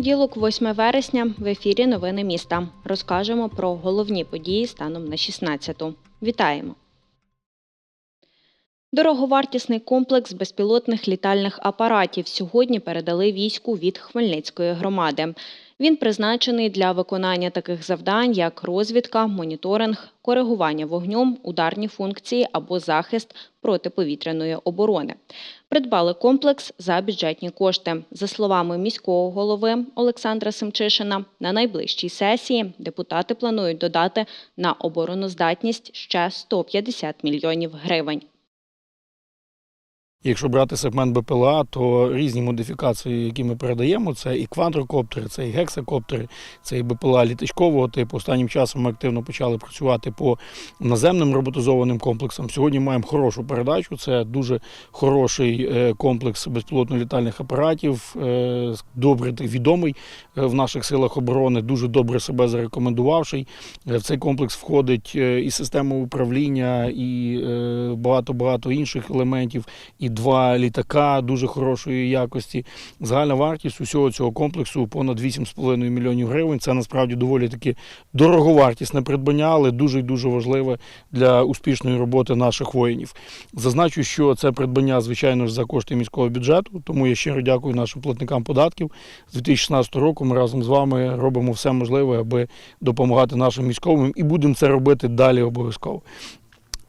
Понеділок, 8 вересня, в ефірі Новини міста. Розкажемо про головні події станом на 16-ту. Вітаємо! Дороговартісний комплекс безпілотних літальних апаратів сьогодні передали війську від Хмельницької громади. Він призначений для виконання таких завдань, як розвідка, моніторинг, коригування вогнем, ударні функції або захист протиповітряної оборони. Придбали комплекс за бюджетні кошти. За словами міського голови Олександра Семчишина, на найближчій сесії депутати планують додати на обороноздатність ще 150 мільйонів гривень. Якщо брати сегмент БПЛА, то різні модифікації, які ми передаємо, це і квадрокоптери, це і гексакоптери, це і БПЛА літачкового типу. Останнім часом ми активно почали працювати по наземним роботизованим комплексам. Сьогодні маємо хорошу передачу. Це дуже хороший е, комплекс безпілотно-літальних апаратів, е, добре відомий е, в наших силах оборони, дуже добре себе зарекомендувавший. В цей комплекс входить і система управління, і е, багато-багато інших елементів і два літака дуже хорошої якості. Загальна вартість усього цього комплексу понад 8,5 мільйонів гривень. Це насправді доволі таки дороговартісне придбання, але дуже і дуже важливе для успішної роботи наших воїнів. Зазначу, що це придбання, звичайно ж, за кошти міського бюджету. Тому я щиро дякую нашим платникам податків. З 2016 року ми разом з вами робимо все можливе, аби допомагати нашим військовим, і будемо це робити далі обов'язково.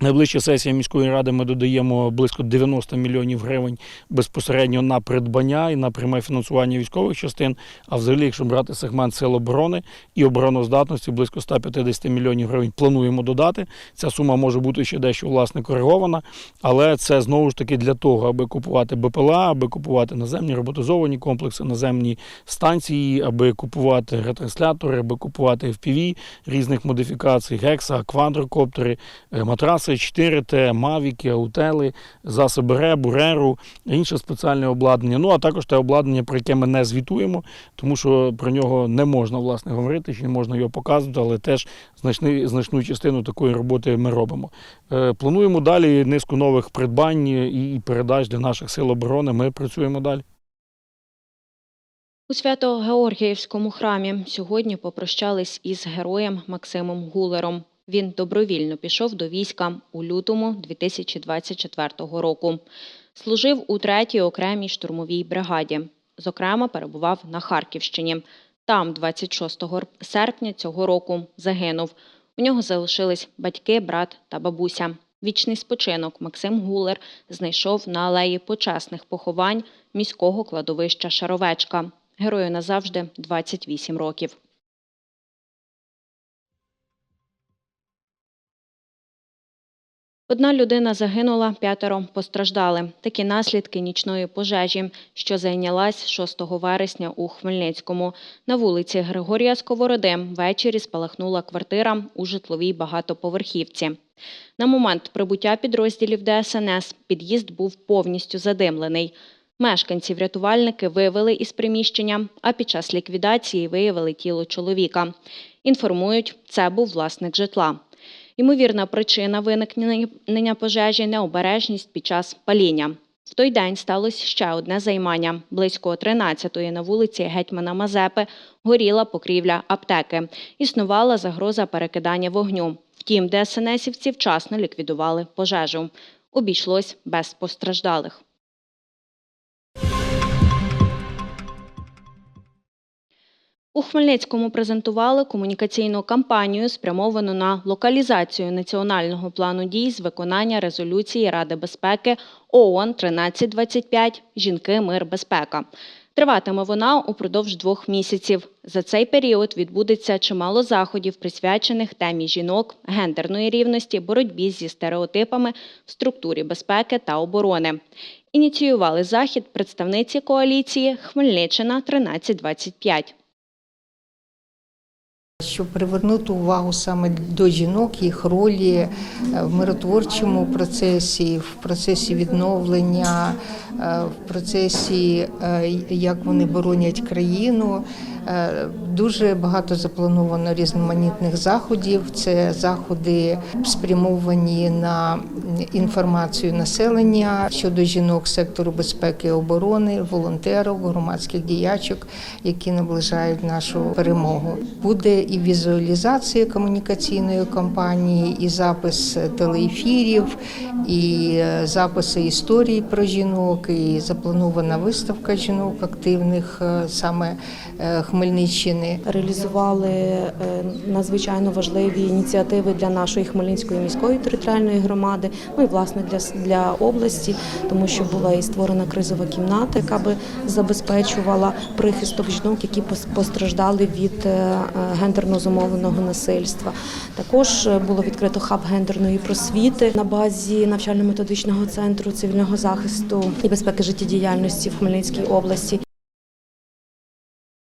Найближча сесія міської ради ми додаємо близько 90 мільйонів гривень безпосередньо на придбання і на пряме фінансування військових частин. А взагалі, якщо брати сегмент сил оборони і обороноздатності, близько 150 мільйонів гривень плануємо додати. Ця сума може бути ще дещо власне коригована, але це знову ж таки для того, аби купувати БПЛА, аби купувати наземні роботизовані комплекси, наземні станції, аби купувати ретранслятори, аби купувати FPV різних модифікацій, гекса, квадрокоптери, е, матраси 4Т, мавіки, аутели, засоби РЕБу, РЕРу, інше спеціальне обладнання. Ну а також те обладнання, про яке ми не звітуємо, тому що про нього не можна власне говорити, чи не можна його показувати, але теж значний, значну частину такої роботи ми робимо. Е, Плануємо далі низку нових придбань і передач для наших сил оборони. Ми працюємо далі. У Свято-Георгіївському храмі сьогодні попрощались із героєм Максимом Гулером. Він добровільно пішов до війська у лютому 2024 року. Служив у 3-й окремій штурмовій бригаді. Зокрема, перебував на Харківщині. Там, 26 серпня цього року, загинув. У нього залишились батьки, брат та бабуся. Вічний спочинок Максим Гулер знайшов на алеї почесних поховань міського кладовища Шаровечка. Герою назавжди 28 років. Одна людина загинула, п'ятеро постраждали. Такі наслідки нічної пожежі, що зайнялась 6 вересня у Хмельницькому. На вулиці Григорія Сковороди ввечері спалахнула квартира у житловій багатоповерхівці. На момент прибуття підрозділів ДСНС під'їзд був повністю задимлений. Мешканців рятувальники вивели із приміщення, а під час ліквідації виявили тіло чоловіка. Інформують, це був власник житла. Ймовірна причина виникнення пожежі необережність під час паління. В той день сталося ще одне займання. Близько 13-ї на вулиці Гетьмана Мазепи горіла покрівля аптеки. Існувала загроза перекидання вогню. Втім, ДСНСівці вчасно ліквідували пожежу. Обійшлось без постраждалих. У Хмельницькому презентували комунікаційну кампанію, спрямовану на локалізацію національного плану дій з виконання резолюції Ради безпеки ООН 1325 Жінки, мир, безпека. Триватиме вона упродовж двох місяців. За цей період відбудеться чимало заходів, присвячених темі жінок, гендерної рівності, боротьбі зі стереотипами в структурі безпеки та оборони. Ініціювали захід представниці коаліції Хмельниччина 1325. Щоб привернути увагу саме до жінок, їх ролі е, в миротворчому процесі, в процесі відновлення, е, в процесі, е, як вони боронять країну. Дуже багато заплановано різноманітних заходів. Це заходи спрямовані на інформацію населення щодо жінок сектору безпеки і оборони, волонтерів, громадських діячок, які наближають нашу перемогу. Буде і візуалізація комунікаційної кампанії, і запис телеефірів, і е, записи історій про жінок, і запланована виставка жінок активних е, саме е, Хмельниччини. реалізували надзвичайно важливі ініціативи для нашої Хмельницької міської територіальної громади, ну і власне для, для області, тому що була і створена кризова кімната, яка би забезпечувала прихисток жінок, які постраждали від е, гендерно зумовленого насильства. Також е, було відкрито хаб гендерної просвіти на базі навчально-методичного центру цивільного захисту і безпеки життєдіяльності в Хмельницькій області.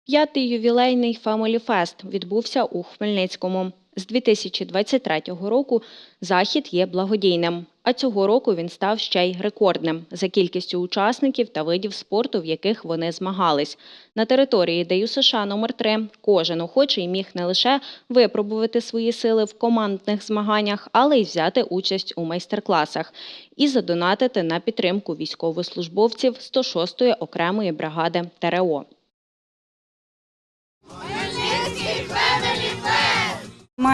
П'ятий ювілейний Family Fest відбувся у Хмельницькому. З 2023 року захід є благодійним, а цього року він став ще й рекордним за кількістю учасників та видів спорту, в яких вони змагались. На території ДЮСШ США номер 3 кожен охочий міг не лише випробувати свої сили в командних змаганнях, але й взяти участь у майстер-класах і задонатити на підтримку військовослужбовців 106-ї окремої бригади ТРО.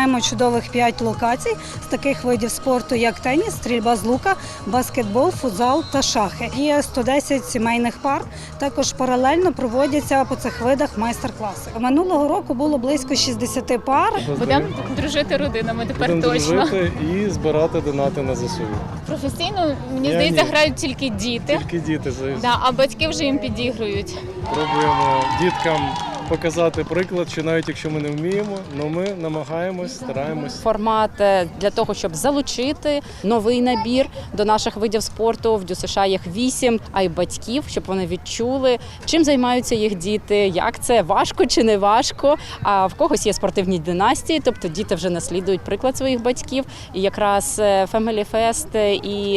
Маємо чудових п'ять локацій з таких видів спорту, як теніс, стрільба з лука, баскетбол, футзал та шахи. Є 110 сімейних пар. Також паралельно проводяться по цих видах майстер-класи. Минулого року було близько 60 пар. Будемо дружити родинами тепер Будемо точно. дружити і збирати донати на ЗСУ. Професійно, мені Я здається, ні. грають тільки діти. Тільки діти за- Да, а батьки вже їм підігрують. пробуємо діткам показати приклад, що навіть якщо ми не вміємо, але ми намагаємось, стараємось. формат е, для того, щоб залучити новий набір до наших видів спорту. В ДЮСШ їх вісім, а й батьків, щоб вони відчули, чим займаються їх діти, як це важко чи не важко. А в когось є спортивні династії, тобто діти вже наслідують приклад своїх батьків. І якраз е, Family Fest е, і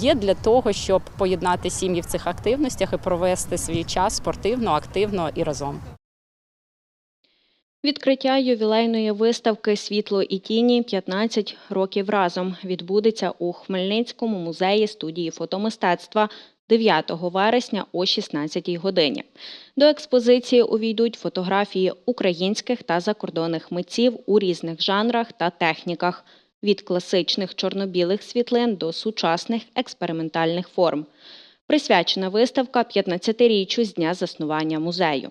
є для того, щоб поєднати сім'ї в цих активностях і провести свій час спортивно, активно і разом. Відкриття ювілейної виставки Світло і тіні 15 років разом відбудеться у Хмельницькому музеї студії фотомистецтва 9 вересня о 16 годині. До експозиції увійдуть фотографії українських та закордонних митців у різних жанрах та техніках від класичних чорно-білих світлин до сучасних експериментальних форм. Присвячена виставка 15-річчю з дня заснування музею.